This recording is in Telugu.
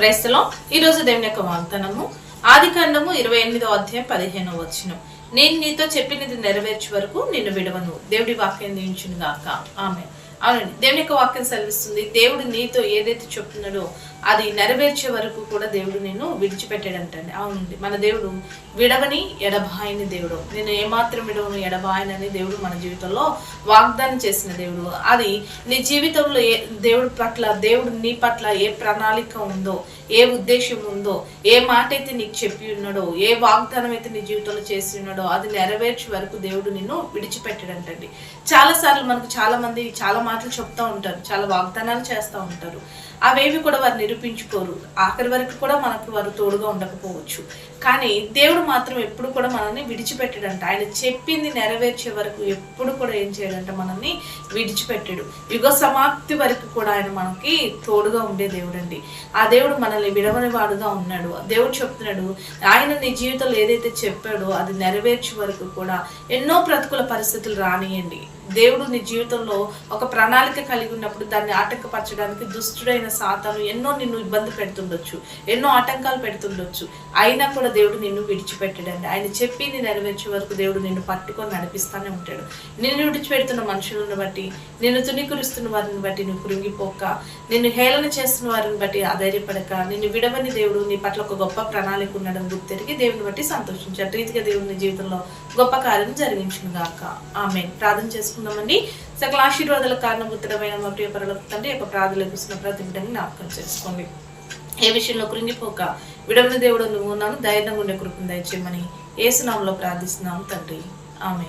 క్రైస్తలం ఈరోజు దేవుని యొక్క వాగ్దానము. ఆది కాండము ఇరవై ఎనిమిదో అధ్యాయం పదిహేనో వచ్చిన నేను నీతో చెప్పినది నెరవేర్చే వరకు నిన్ను విడవను. దేవుడి వాక్యం దించును గాక ఆమె అవునండి. దేవుని యొక్క వాక్యం సెలవిస్తుంది దేవుడు నీతో ఏదైతే చెప్తున్నాడో అది నెరవేర్చే వరకు కూడా దేవుడు నేను విడిచిపెట్టాడంటండి. అవునండి. మన దేవుడు విడవని ఎడబాయని దేవుడు. నేను ఏమాత్రం విడవను ఎడబాయనని దేవుడు మన జీవితంలో వాగ్దానం చేసిన దేవుడు. అది నీ జీవితంలో ఏ దేవుడి పట్ల దేవుడు నీ పట్ల ఏ ప్రణాళిక ఉందో ఏ ఉద్దేశం ఉందో ఏ మాట అయితే నీకు చెప్పి ఉన్నాడో ఏ వాగ్దానం అయితే నీ జీవితంలో చేసి ఉన్నాడో అది నెరవేర్చే వరకు దేవుడు నిన్ను విడిచిపెట్టాడంటండి. చాలాసార్లు మనకు చాలా మంది చాలా మాటలు చెప్తూ ఉంటారు చాలా వాగ్దానాలు చేస్తూ ఉంటారు. అవేవి కూడా వారు నిరూపించుకోరు. ఆఖరి వరకు కూడా మనకు వారు తోడుగా ఉండకపోవచ్చు. కానీ దేవుడు మాత్రం ఎప్పుడు కూడా మనల్ని విడిచిపెట్టాడంట. ఆయన చెప్పింది నెరవేర్చే వరకు ఎప్పుడు కూడా ఏం చేయడంట? మనల్ని విడిచిపెట్టాడు. యుగ సమాప్తి వరకు కూడా ఆయన మనకి తోడుగా ఉండే దేవుడండి. ఆ దేవుడు మనల్ని విడవని వాడుగా ఉన్నాడు. దేవుడు చెప్తున్నాడు ఆయన నీ జీవితంలో ఏదైతే చెప్పాడో అది నెరవేర్చే వరకు కూడా ఎన్నో ప్రతికూల పరిస్థితులు రానియండి. దేవుడు నీ జీవితంలో ఒక ప్రణాళిక కలిగి ఉన్నప్పుడు దాన్ని ఆటంకపరచడానికి దుష్టుడైన సాతాను ఎన్నో నిన్ను ఇబ్బంది పెడుతుండొచ్చు ఎన్నో ఆటంకాలు పెడుతుండొచ్చు. అయినా కూడా దేవుడు నిన్ను విడిచిపెట్టడండి. ఆయన చెప్పింది నెరవేర్చే వరకు దేవుడు నిన్ను పట్టుకొని నడిపిస్తానే ఉంటాడు. నిన్ను విడిచిపెడుతున్న మనుషులను బట్టి నిన్ను తుణికురుస్తున్న వారిని బట్టి నువ్వు కృంగిపోక నిన్ను హేళన చేస్తున్న వారిని బట్టి ఆధైర్యపడక నిన్ను విడవని దేవుడు నీ పట్ల ఒక గొప్ప ప్రణాళిక ఉండడం గుర్తెరిగి దేవుని బట్టి సంతోషించాడు రీతిగా దేవుడు జీవితంలో గొప్ప కార్యం జరిగించును గాక ఆమె ప్రార్థన చేసుకుందామండి. సకల ఆశీర్వాదాల కారణభూతుడమైన మా ప్రియ పరలోక తండ్రి యొక్క ప్రార్థనలు ఇస్తున్న ప్రతి బిడ్డని జ్ఞాపకం చేసుకోండి. ఏ విషయంలో కృంగిపోక విడవని దేవుడు నువ్వు ఉన్నాను ధైర్యంగా ఉండే కృపను దయచేయమని ఏసునామంలో ప్రార్థిస్తున్నాము తండ్రి. ఆమె